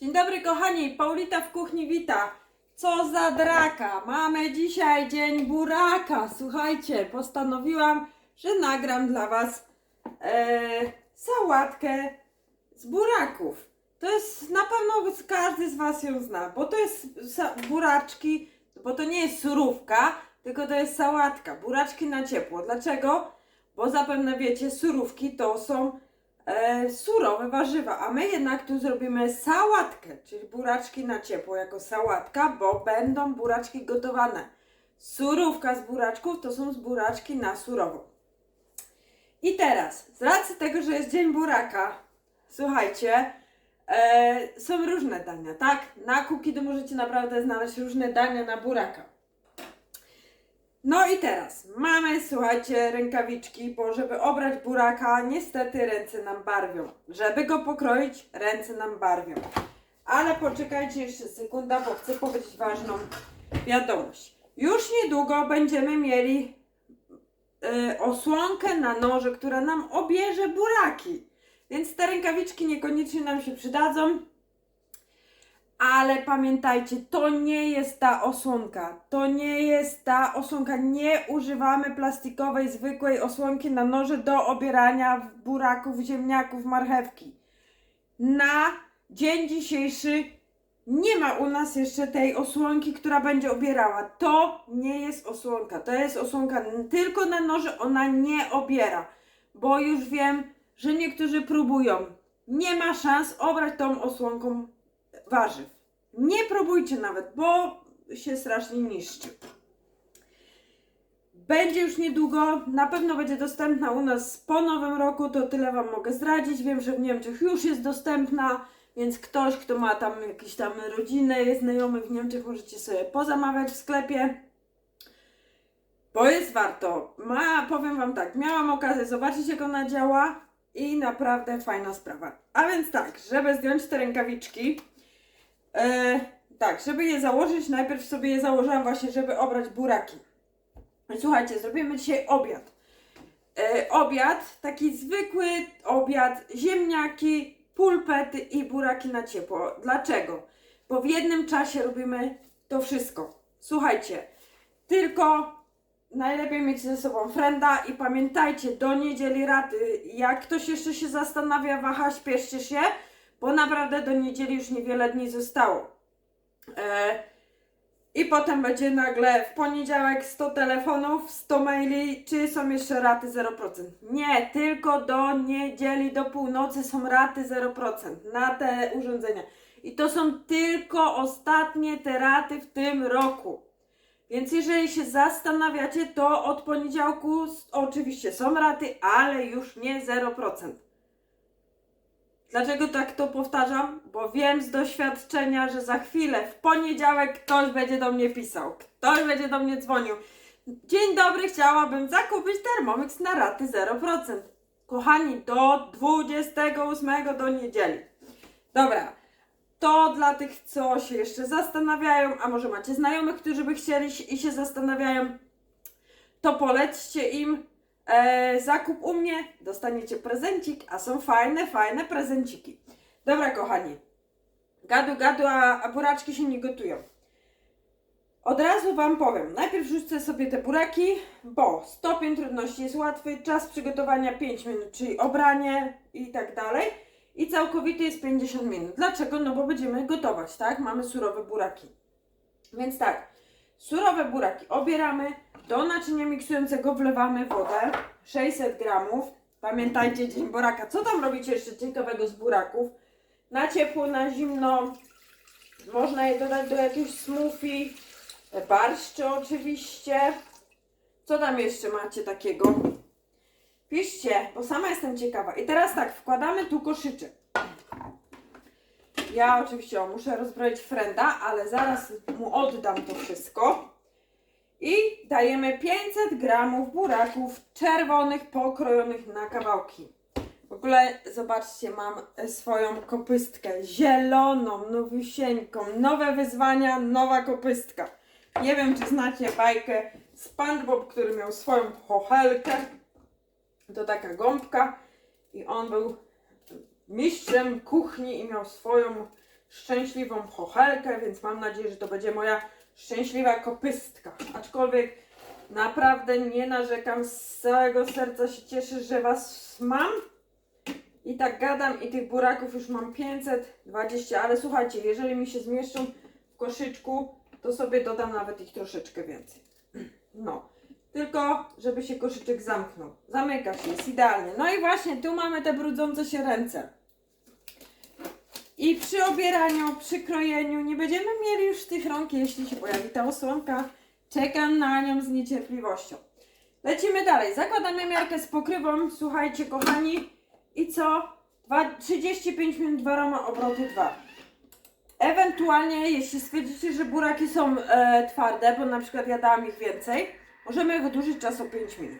Dzień dobry kochani, Paulita w kuchni wita. Co za draka, mamy dzisiaj dzień buraka. Słuchajcie, postanowiłam, że nagram dla Was e, sałatkę z buraków. To jest, na pewno każdy z Was ją zna, bo to jest buraczki, bo to nie jest surówka, tylko to jest sałatka, buraczki na ciepło. Dlaczego? Bo zapewne wiecie, surówki to są e, surowe warzywa, a my jednak tu zrobimy sałatkę, czyli buraczki na ciepło jako sałatka, bo będą buraczki gotowane. Surówka z buraczków to są z buraczki na surowo. I teraz, z racji tego, że jest dzień buraka, słuchajcie, e, są różne dania, tak? Na Kukidy możecie naprawdę znaleźć różne dania na buraka. No i teraz mamy, słuchajcie, rękawiczki, bo żeby obrać buraka, niestety ręce nam barwią. Żeby go pokroić, ręce nam barwią. Ale poczekajcie jeszcze sekunda, bo chcę powiedzieć ważną wiadomość. Już niedługo będziemy mieli y, osłonkę na noże, która nam obierze buraki. Więc te rękawiczki niekoniecznie nam się przydadzą. Ale pamiętajcie, to nie jest ta osłonka. To nie jest ta osłonka. Nie używamy plastikowej, zwykłej osłonki na noże do obierania buraków, ziemniaków, marchewki. Na dzień dzisiejszy nie ma u nas jeszcze tej osłonki, która będzie obierała. To nie jest osłonka. To jest osłonka tylko na noże, ona nie obiera. Bo już wiem, że niektórzy próbują. Nie ma szans obrać tą osłonką warzyw. Nie próbujcie nawet, bo się strasznie niszczy. Będzie już niedługo, na pewno będzie dostępna u nas po nowym roku, to tyle Wam mogę zdradzić. Wiem, że w Niemczech już jest dostępna, więc ktoś, kto ma tam jakieś tam rodzinę, jest znajomy w Niemczech, możecie sobie pozamawiać w sklepie. Bo jest warto. Ma, powiem Wam tak, miałam okazję zobaczyć, jak ona działa i naprawdę fajna sprawa. A więc tak, żeby zdjąć te rękawiczki, e, tak, żeby je założyć, najpierw sobie je założyłam właśnie, żeby obrać buraki. Słuchajcie, zrobimy dzisiaj obiad. E, obiad, taki zwykły obiad, ziemniaki, pulpety i buraki na ciepło. Dlaczego? Bo w jednym czasie robimy to wszystko. Słuchajcie, tylko najlepiej mieć ze sobą frenda i pamiętajcie, do niedzieli raty. Jak ktoś jeszcze się zastanawia, waha, śpieszcie się, bo naprawdę do niedzieli już niewiele dni zostało. E, I potem będzie nagle w poniedziałek 100 telefonów, 100 maili, czy są jeszcze raty 0%. Nie, tylko do niedzieli, do północy są raty 0% na te urządzenia. I to są tylko ostatnie te raty w tym roku. Więc jeżeli się zastanawiacie, to od poniedziałku oczywiście są raty, ale już nie 0%. Dlaczego tak to powtarzam? Bo wiem z doświadczenia, że za chwilę, w poniedziałek, ktoś będzie do mnie pisał, ktoś będzie do mnie dzwonił. Dzień dobry, chciałabym zakupić Thermomix na raty 0%. Kochani, do 28 do niedzieli. Dobra, to dla tych, co się jeszcze zastanawiają, a może macie znajomych, którzy by chcieli i się zastanawiają, to polećcie im e, zakup u mnie, dostaniecie prezencik, a są fajne, fajne prezenciki. Dobra, kochani, gadu, gadu, a, a buraczki się nie gotują. Od razu Wam powiem, najpierw rzucę sobie te buraki, bo stopień trudności jest łatwy, czas przygotowania 5 minut, czyli obranie i tak dalej. I całkowity jest 50 minut. Dlaczego? No bo będziemy gotować, tak? Mamy surowe buraki. Więc tak, surowe buraki obieramy, do naczynia miksującego wlewamy wodę, 600 gramów. Pamiętajcie, dzień buraka. Co tam robicie jeszcze ciekawego z buraków? Na ciepło, na zimno. Można je dodać do jakiegoś smoothie, barszczy oczywiście. Co tam jeszcze macie takiego? Piszcie, bo sama jestem ciekawa. I teraz tak, wkładamy tu koszyczek. Ja oczywiście o, muszę rozbroić frenda, ale zaraz mu oddam to wszystko. I dajemy 500 gramów buraków czerwonych, pokrojonych na kawałki. W ogóle zobaczcie, mam swoją kopystkę zieloną, nowisieńką. Nowe wyzwania, nowa kopystka. Nie wiem, czy znacie bajkę SpongeBob, który miał swoją chochelkę. To taka gąbka i on był mistrzem kuchni i miał swoją szczęśliwą chochelkę, więc mam nadzieję, że to będzie moja szczęśliwa kopystka. Aczkolwiek naprawdę nie narzekam, z całego serca się cieszę, że Was mam. I tak gadam i tych buraków już mam 520, ale słuchajcie, jeżeli mi się zmieszczą w koszyczku, to sobie dodam nawet ich troszeczkę więcej. No, tylko żeby się koszyczek zamknął. Zamyka się, jest idealnie. No i właśnie tu mamy te brudzące się ręce. I przy obieraniu, przy krojeniu nie będziemy mieli już tych rąk, jeśli się pojawi ta osłonka. Czekam na nią z niecierpliwością. Lecimy dalej. Zakładamy miarkę z pokrywą. Słuchajcie, kochani. I co? Dwa, 35 minut, dwa rama, obroty 2. Ewentualnie, jeśli stwierdzicie, że buraki są e, twarde, bo na przykład ja dałam ich więcej, możemy wydłużyć czas o 5 minut.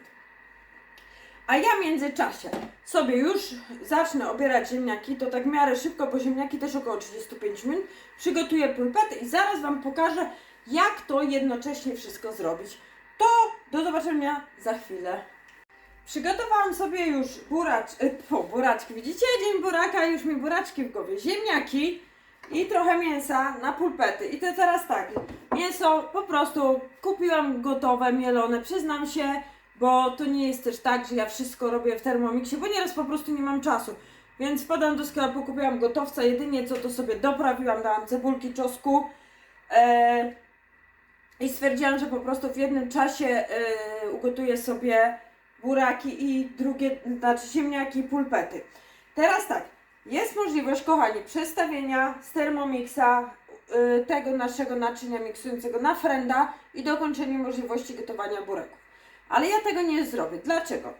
A ja w międzyczasie sobie już zacznę obierać ziemniaki, to tak w miarę szybko, bo ziemniaki też około 35 minut. Przygotuję pulpety i zaraz Wam pokażę, jak to jednocześnie wszystko zrobić. To do zobaczenia za chwilę. Przygotowałam sobie już buracz, y, po, buraczki. Widzicie, dzień buraka, już mi buraczki w głowie. Ziemniaki i trochę mięsa na pulpety. I to teraz tak, mięso po prostu kupiłam gotowe, mielone, przyznam się, bo to nie jest też tak, że ja wszystko robię w Thermomixie, bo nieraz po prostu nie mam czasu. Więc wpadłam do sklepu, kupiłam gotowca, jedynie co to sobie doprawiłam, dałam cebulki, czosku. E, I stwierdziłam, że po prostu w jednym czasie e, ugotuję sobie buraki i drugie, znaczy ziemniaki i pulpety. Teraz tak, jest możliwość, kochani, przestawienia z Thermomixa y, tego naszego naczynia miksującego na frenda i dokończenie możliwości gotowania buraków. Ale ja tego nie zrobię. Dlaczego?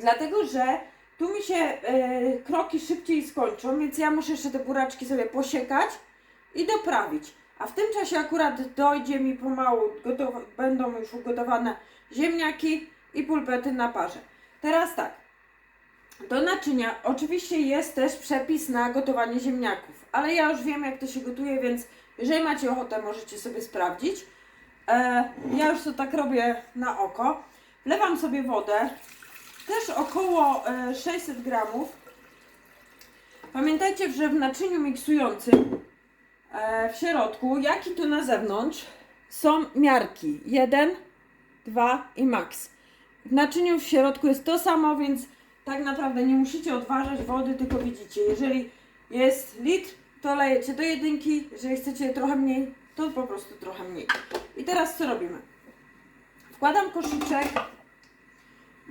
Dlatego, że tu mi się y, kroki szybciej skończą, więc ja muszę jeszcze te buraczki sobie posiekać i doprawić. A w tym czasie akurat dojdzie mi pomału, gotowa, będą już ugotowane ziemniaki i pulpety na parze. Teraz tak, do naczynia oczywiście jest też przepis na gotowanie ziemniaków, ale ja już wiem jak to się gotuje, więc jeżeli macie ochotę możecie sobie sprawdzić. E, ja już to tak robię na oko. Wlewam sobie wodę, też około e, 600 gramów. Pamiętajcie, że w naczyniu miksującym e, w środku, jak i tu na zewnątrz, są miarki. 1, 2 i max. W naczyniu w środku jest to samo, więc tak naprawdę nie musicie odważać wody, tylko widzicie, jeżeli jest litr, to lejecie do jedynki, jeżeli chcecie trochę mniej, to po prostu trochę mniej. I teraz co robimy? Wkładam koszyczek,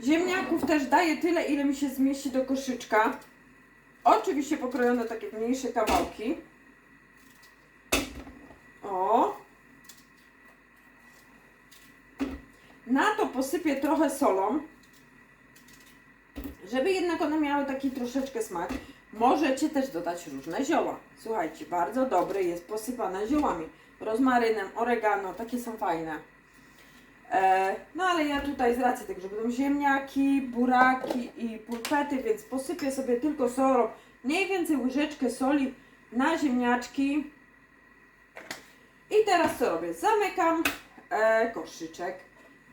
ziemniaków też daję tyle, ile mi się zmieści do koszyczka. Oczywiście pokrojone takie mniejsze kawałki. O. Na to posypię trochę solą, żeby jednak one miały taki troszeczkę smak. Możecie też dodać różne zioła. Słuchajcie, bardzo dobry jest posypane ziołami. Rozmarynem, oregano, takie są fajne. E, no ale ja tutaj z racji tego, że będą ziemniaki, buraki i pulpety, więc posypię sobie tylko solą. Mniej więcej łyżeczkę soli na ziemniaczki. I teraz co robię? Zamykam e, koszyczek,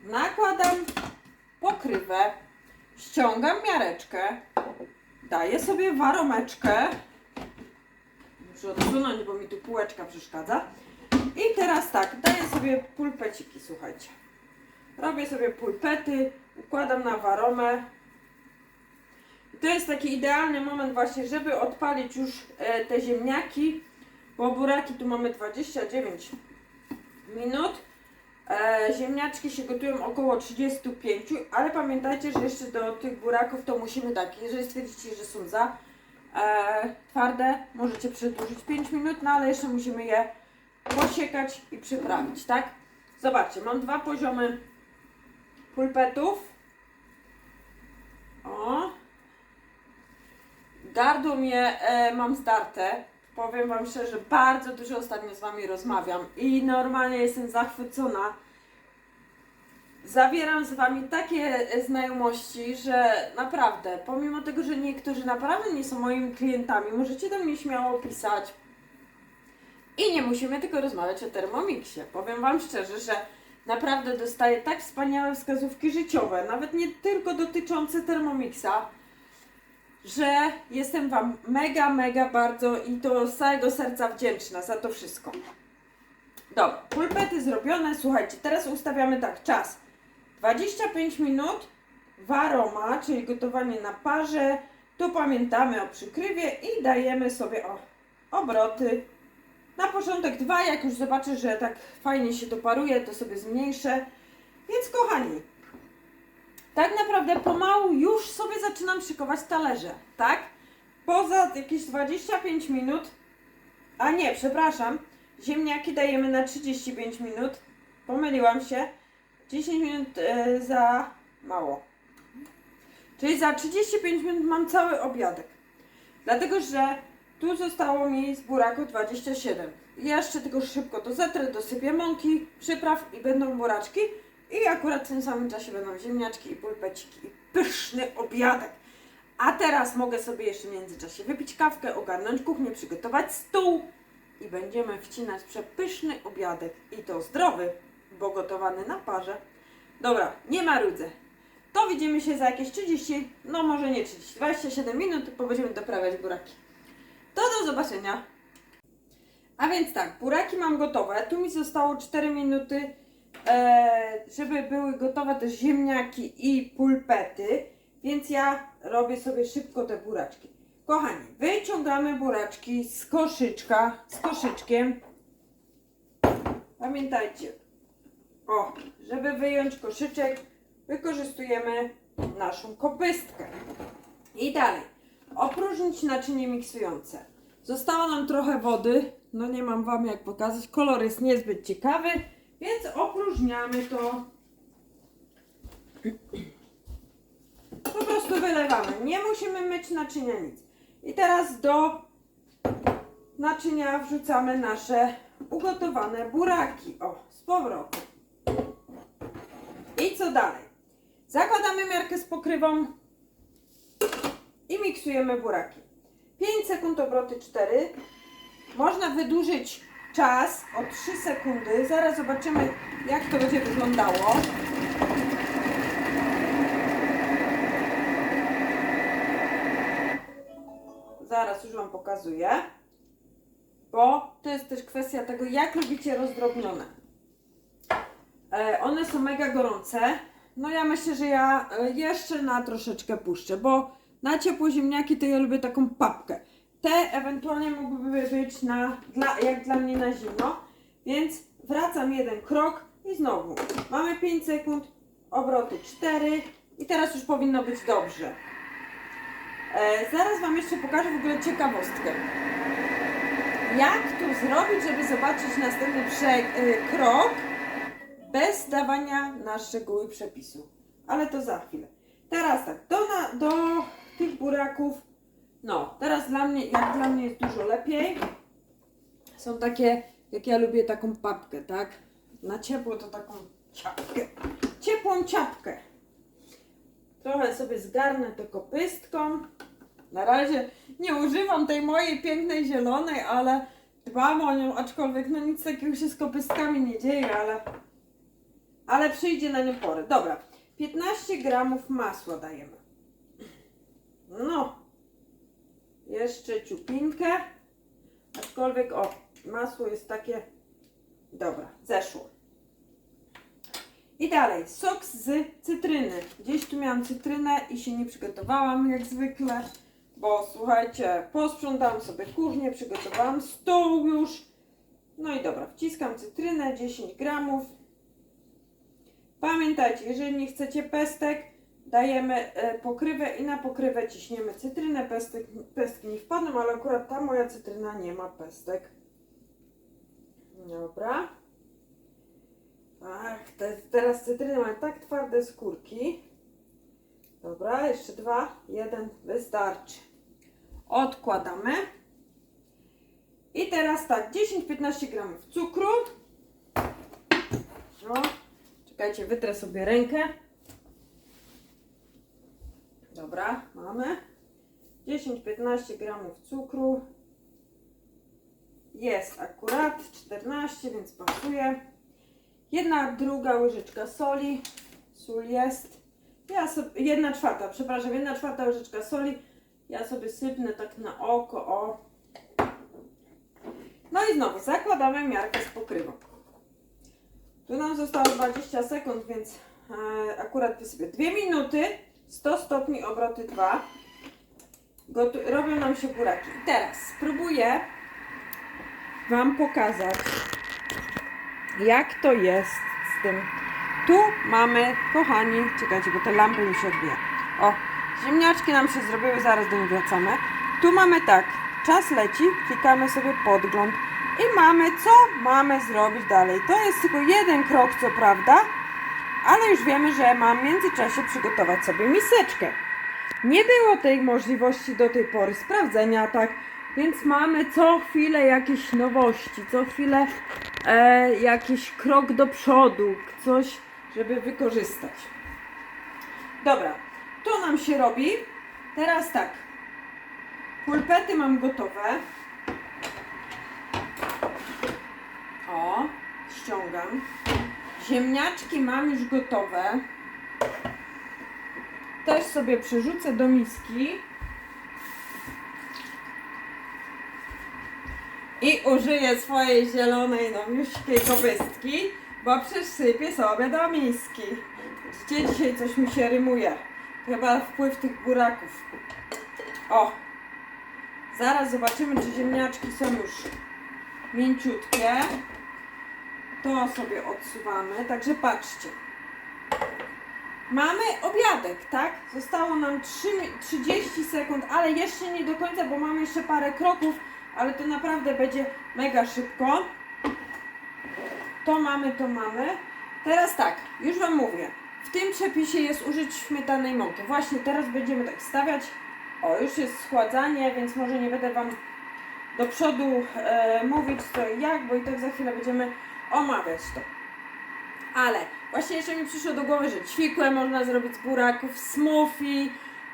nakładam pokrywę, ściągam miareczkę, daję sobie waromeczkę. Muszę odsunąć, bo mi tu półeczka przeszkadza. I teraz tak, daję sobie pulpeciki, słuchajcie. Robię sobie pulpety, układam na waromę. I to jest taki idealny moment właśnie, żeby odpalić już e, te ziemniaki, bo buraki tu mamy 29 minut. E, ziemniaczki się gotują około 35, ale pamiętajcie, że jeszcze do tych buraków to musimy tak, jeżeli stwierdzicie, że są za e, twarde, możecie przedłużyć 5 minut, no ale jeszcze musimy je posiekać i przyprawić, tak? Zobaczcie, mam dwa poziomy pulpetów. O. Gardło mnie e, mam zdarte. Powiem Wam szczerze, bardzo dużo ostatnio z Wami rozmawiam i normalnie jestem zachwycona. Zawieram z Wami takie e, znajomości, że naprawdę, pomimo tego, że niektórzy naprawdę nie są moimi klientami, możecie do mnie śmiało pisać. I nie musimy tylko rozmawiać o Thermomixie. Powiem Wam szczerze, że naprawdę dostaję tak wspaniałe wskazówki życiowe, nawet nie tylko dotyczące Thermomixa, że jestem Wam mega, mega bardzo i to z całego serca wdzięczna za to wszystko. Dobra, pulpety zrobione. Słuchajcie, teraz ustawiamy tak, czas 25 minut waroma, czyli gotowanie na parze. Tu pamiętamy o przykrywie i dajemy sobie o obroty. Na początek dwa, jak już zobaczę, że tak fajnie się to paruje, to sobie zmniejszę. Więc kochani, tak naprawdę pomału już sobie zaczynam szykować talerze, tak? Poza jakieś 25 minut, a nie, przepraszam, ziemniaki dajemy na 35 minut, pomyliłam się, 10 minut e, za mało. Czyli za 35 minut mam cały obiadek. Dlatego, że tu zostało mi z buraku 27. I Jeszcze tylko szybko to zetrę, dosypię mąki, przypraw i będą buraczki. I akurat w tym samym czasie będą ziemniaczki i pulpeciki i pyszny obiadek. A teraz mogę sobie jeszcze w międzyczasie wypić kawkę, ogarnąć kuchnię, przygotować stół i będziemy wcinać przepyszny obiadek. I to zdrowy, bo gotowany na parze. Dobra, nie marudzę. To widzimy się za jakieś 30, no może nie 30, 27 minut, bo będziemy doprawiać buraki. Do zobaczenia. A więc tak, buraki mam gotowe. Tu mi zostało 4 minuty, e, żeby były gotowe też ziemniaki i pulpety. Więc ja robię sobie szybko te buraczki. Kochani, wyciągamy buraczki z koszyczka, z koszyczkiem. Pamiętajcie, o, żeby wyjąć koszyczek, wykorzystujemy naszą kopystkę. I dalej, opróżnić naczynie miksujące. Zostało nam trochę wody, no nie mam Wam jak pokazać, kolor jest niezbyt ciekawy, więc opróżniamy to. Po prostu wylewamy, nie musimy myć naczynia nic. I teraz do naczynia wrzucamy nasze ugotowane buraki. O, z powrotem. I co dalej? Zakładamy miarkę z pokrywą i miksujemy buraki. 5 sekund obroty 4. Można wydłużyć czas o 3 sekundy. Zaraz zobaczymy, jak to będzie wyglądało. Zaraz już Wam pokazuję. Bo to jest też kwestia tego, jak lubicie rozdrobnione. E, one są mega gorące. No ja myślę, że ja e, jeszcze na troszeczkę puszczę, bo na ciepłe ziemniaki to ja lubię taką papkę. Te ewentualnie mogłyby być na, dla, jak dla mnie na zimno, więc wracam jeden krok i znowu mamy 5 sekund, obroty 4 i teraz już powinno być dobrze. E, zaraz Wam jeszcze pokażę w ogóle ciekawostkę. Jak to zrobić, żeby zobaczyć następny y, krok bez dawania na szczegóły przepisu. Ale to za chwilę. Teraz tak, do, na, do tych buraków, no, teraz dla mnie, jak dla mnie jest dużo lepiej. Są takie, jak ja lubię taką papkę, tak? Na ciepło to taką ciapkę. Ciepłą ciapkę. Trochę sobie zgarnę to kopystką. Na razie nie używam tej mojej pięknej zielonej, ale dbam o nią, aczkolwiek no nic takiego się z kopystkami nie dzieje, ale, ale przyjdzie na nią porę. Dobra, 15 gramów masła dajemy. No, jeszcze ciupinkę, aczkolwiek o, masło jest takie, dobra, zeszło. I dalej, sok z cytryny. Gdzieś tu miałam cytrynę i się nie przygotowałam jak zwykle, bo słuchajcie, posprzątałam sobie kuchnię, przygotowałam stół już. No i dobra, wciskam cytrynę, 10 gramów. Pamiętajcie, jeżeli nie chcecie pestek, dajemy e, pokrywę i na pokrywę ciśniemy cytrynę, pestek, pestki nie wpadną, ale akurat ta moja cytryna nie ma pestek. Dobra. Ach, te, teraz cytryny mają tak twarde skórki. Dobra, jeszcze dwa. Jeden wystarczy. Odkładamy. I teraz tak, 10-15 gramów cukru. No, czekajcie, wytrę sobie rękę. Dobra, mamy. 10-15 gramów cukru. Jest akurat 14, więc pasuje. Jedna druga łyżeczka soli. Sól jest. Ja sobie, jedna czwarta, przepraszam, jedna czwarta łyżeczka soli. Ja sobie sypnę tak na oko, o. No i znowu zakładamy miarkę z pokrywą. Tu nam zostało 20 sekund, więc e, akurat wysypię 2 minuty, 100 stopni, obroty 2. Gotu- robią nam się buraki. I teraz spróbuję Wam pokazać, jak to jest z tym. Tu mamy, kochani, czekajcie, bo te lampy mi się odbija. O, ziemniaczki nam się zrobiły, zaraz do nich wracamy. Tu mamy tak, czas leci, klikamy sobie podgląd i mamy, co mamy zrobić dalej. To jest tylko jeden krok, co prawda, ale już wiemy, że mam w międzyczasie przygotować sobie miseczkę. Nie było tej możliwości do tej pory sprawdzenia, tak? Więc mamy co chwilę jakieś nowości, co chwilę e, jakiś krok do przodu, coś, żeby wykorzystać. Dobra, to nam się robi. Teraz tak. Pulpety mam gotowe. O, ściągam. Ziemniaczki mam już gotowe. Też sobie przerzucę do miski. I użyję swojej zielonej, nowiuśkiej kopystki, bo przysypię sobie do miski. Widzicie, dzisiaj coś mi się rymuje. Chyba wpływ tych buraków. O! Zaraz zobaczymy, czy ziemniaczki są już mięciutkie. To sobie odsuwamy, także patrzcie. Mamy obiadek, tak? Zostało nam 3, mi- 30 sekund, ale jeszcze nie do końca, bo mamy jeszcze parę kroków, ale to naprawdę będzie mega szybko. To mamy, to mamy. Teraz tak, już Wam mówię. W tym przepisie jest użyć śmietany i mąki. Właśnie teraz będziemy tak stawiać. O, już jest schładzanie, więc może nie będę Wam do przodu e, mówić co i jak, bo i tak za chwilę będziemy omawiać to. Ale właśnie jeszcze mi przyszło do głowy, że ćwikłe można zrobić z buraków, smoothie.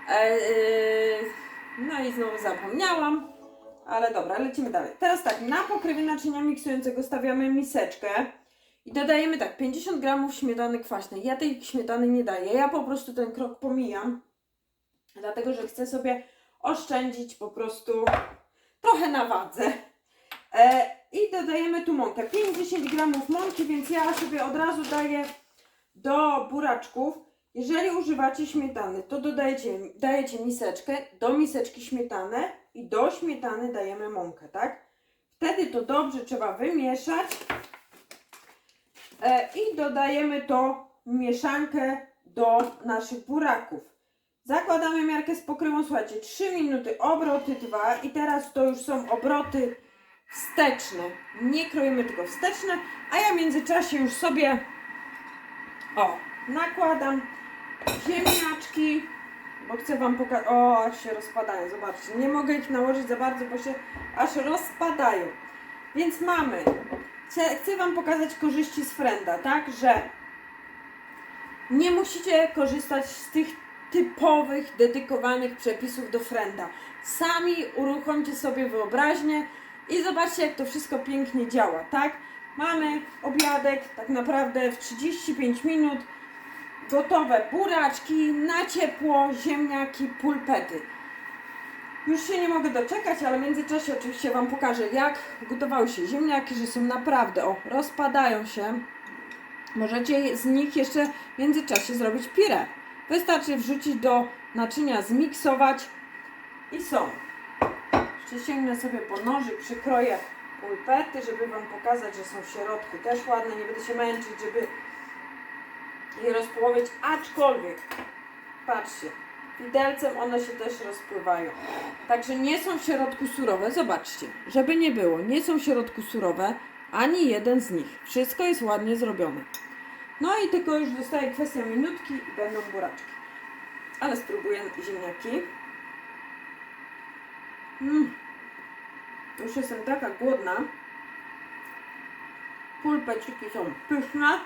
E, e, no i znowu zapomniałam. Ale dobra, lecimy dalej. Teraz tak, na pokrywie naczynia miksującego stawiamy miseczkę i dodajemy tak 50 gramów śmietany kwaśnej. Ja tej śmietany nie daję, ja po prostu ten krok pomijam, dlatego że chcę sobie oszczędzić po prostu trochę na wadze. E, I dodajemy tu mąkę. 50 gramów mąki, więc ja sobie od razu daję do buraczków. Jeżeli używacie śmietany, to dodajecie, dajecie miseczkę, do miseczki śmietanę i do śmietany dajemy mąkę, tak? Wtedy to dobrze trzeba wymieszać e, i dodajemy to mieszankę do naszych buraków. Zakładamy miarkę z pokrywą, słuchajcie, 3 minuty, obroty 2 i teraz to już są obroty wsteczne. Nie kroimy tylko wsteczne, a ja w międzyczasie już sobie o, nakładam ziemniaczki, bo chcę Wam pokazać, o, aż się rozpadają, zobaczcie, nie mogę ich nałożyć za bardzo, bo się aż rozpadają. Więc mamy, chcę, chcę Wam pokazać korzyści z frenda, tak, że nie musicie korzystać z tych typowych, dedykowanych przepisów do frenda. Sami uruchomcie sobie wyobraźnię i zobaczcie, jak to wszystko pięknie działa, tak? Mamy obiadek tak naprawdę w 35 minut, gotowe buraczki, na ciepło, ziemniaki, pulpety. Już się nie mogę doczekać, ale w międzyczasie oczywiście Wam pokażę, jak gotowały się ziemniaki, że są naprawdę, o, rozpadają się. Możecie z nich jeszcze w międzyczasie zrobić pire. Wystarczy wrzucić do naczynia, zmiksować i są. Jeszcze sięgnę sobie po nożyk, przykroję pulpety, żeby Wam pokazać, że są w środku też ładne. Nie będę się męczyć, żeby je rozpołowić, aczkolwiek patrzcie, widelcem one się też rozpływają. Także nie są w środku surowe. Zobaczcie, żeby nie było, nie są w środku surowe ani jeden z nich. Wszystko jest ładnie zrobione. No i tylko już zostaje kwestia minutki i będą buraczki. Ale spróbuję ziemniaki. Mm. Już jestem taka głodna. Pulpeciki są pyszne.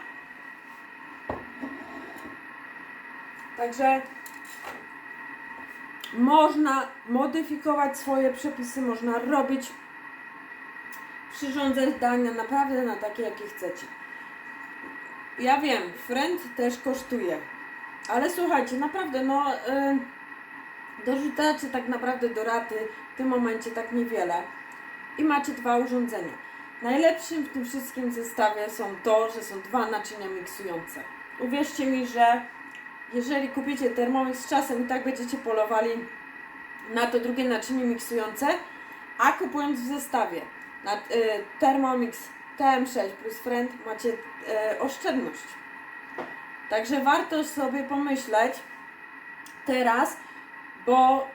Także można modyfikować swoje przepisy, można robić, przyrządzać dania naprawdę na takie, jakie chcecie. Ja wiem, friend też kosztuje. Ale słuchajcie, naprawdę, no y, Dorzucacie tak naprawdę do raty w tym momencie tak niewiele i macie dwa urządzenia. Najlepszym w tym wszystkim zestawie są to, że są dwa naczynia miksujące. Uwierzcie mi, że jeżeli kupicie Thermomix z czasem i tak będziecie polowali na to drugie naczynie miksujące, a kupując w zestawie na, y, Thermomix TM6 plus Friend macie y, oszczędność. Także warto sobie pomyśleć teraz, bo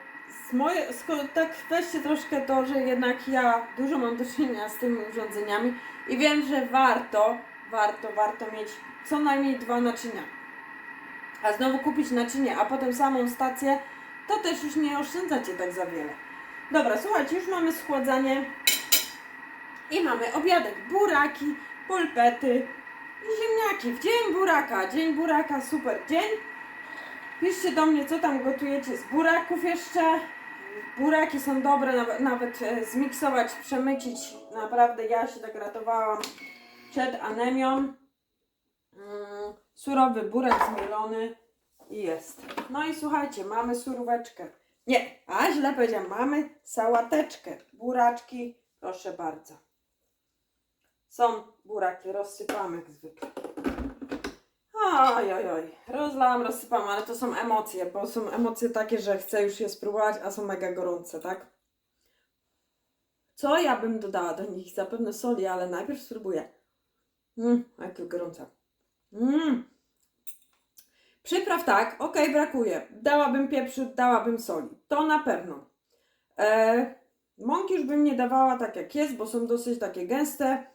z moje, tak weźcie troszkę to, że jednak ja dużo mam do czynienia z tymi urządzeniami i wiem, że warto, warto, warto mieć co najmniej dwa naczynia. A znowu kupić naczynie, a potem samą stację, to też już nie oszczędzacie tak za wiele. Dobra, słuchajcie, już mamy schładzanie i mamy obiadek. Buraki, pulpety i ziemniaki. W dzień buraka, dzień buraka, super dzień. Piszcie do mnie, co tam gotujecie z buraków jeszcze. Buraki są dobre, naw- nawet e, zmiksować, przemycić. Naprawdę ja się tak ratowałam przed anemią. Mm, surowy burek zmielony i jest. No i słuchajcie, mamy suróweczkę. Nie, a źle powiedziałam, mamy sałateczkę. Buraczki, proszę bardzo. Są buraki, rozsypamy jak zwykle. Oj, oj, oj. Rozlałam, rozsypałam, ale to są emocje, bo są emocje takie, że chcę już je spróbować, a są mega gorące, tak? Co ja bym dodała do nich? Zapewne soli, ale najpierw spróbuję. Mmm, jak gorące. Mmm. Przypraw tak, ok, brakuje. Dałabym pieprzu, dałabym soli. To na pewno. E, mąki już bym nie dawała tak jak jest, bo są dosyć takie gęste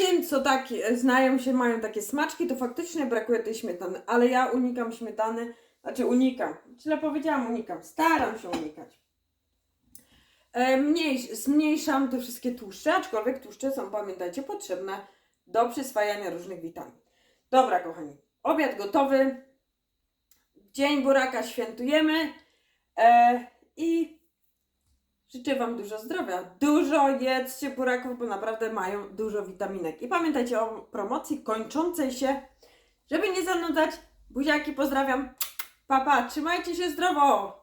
tym, co tak znają się, mają takie smaczki, to faktycznie brakuje tej śmietany, ale ja unikam śmietany, znaczy unikam, źle powiedziałam unikam, staram się unikać. E, mniej, zmniejszam te wszystkie tłuszcze, aczkolwiek tłuszcze są, pamiętajcie, potrzebne do przyswajania różnych witamin. Dobra, kochani, obiad gotowy, dzień buraka świętujemy. E, i Życzę Wam dużo zdrowia. Dużo jedzcie buraków, bo naprawdę mają dużo witaminek. I pamiętajcie o promocji kończącej się, żeby nie zanudzać. Buziaki pozdrawiam. Papa, trzymajcie się zdrowo!